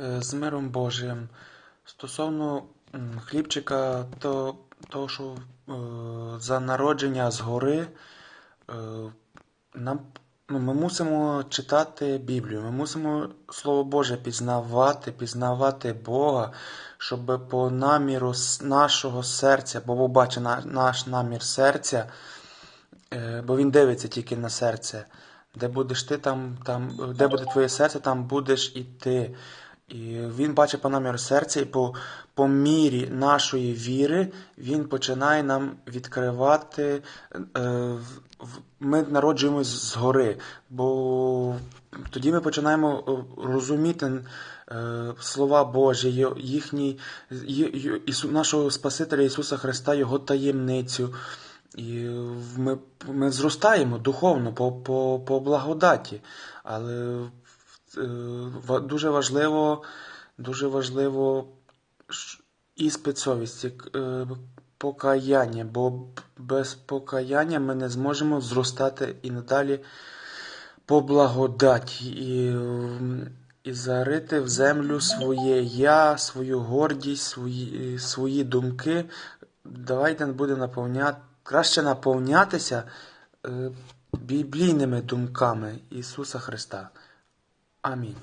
Е, з миром Божим. Стосовно хлібчика, то, того, що е, за народження згори, е, нам, ну, ми мусимо читати Біблію, ми мусимо Слово Боже пізнавати, пізнавати Бога, щоб по наміру нашого серця, бо Бог бачить наш намір серця, бо він дивиться тільки на серце. Де будеш ти, там, там, де буде твоє серце, там будеш і ти. І він бачить по наміру серця, і по, по мірі нашої віри він починає нам відкривати. Е, ми народжуємось згори, бо тоді ми починаємо е, розуміти е, слова Божі, їхні, нашого Спасителя Ісуса Христа, Його таємницю. І ми, ми зростаємо духовно по, по, по благодаті. Але дуже важливо, дуже важливо іспит совісті, е, покаяння, бо без покаяння ми не зможемо зростати і надалі по благодаті і, і зарити в землю своє я, свою гордість, свої, свої думки. Давайте буде наповняти, краще наповнятися е, біблійними думками Ісуса Христа. Amém.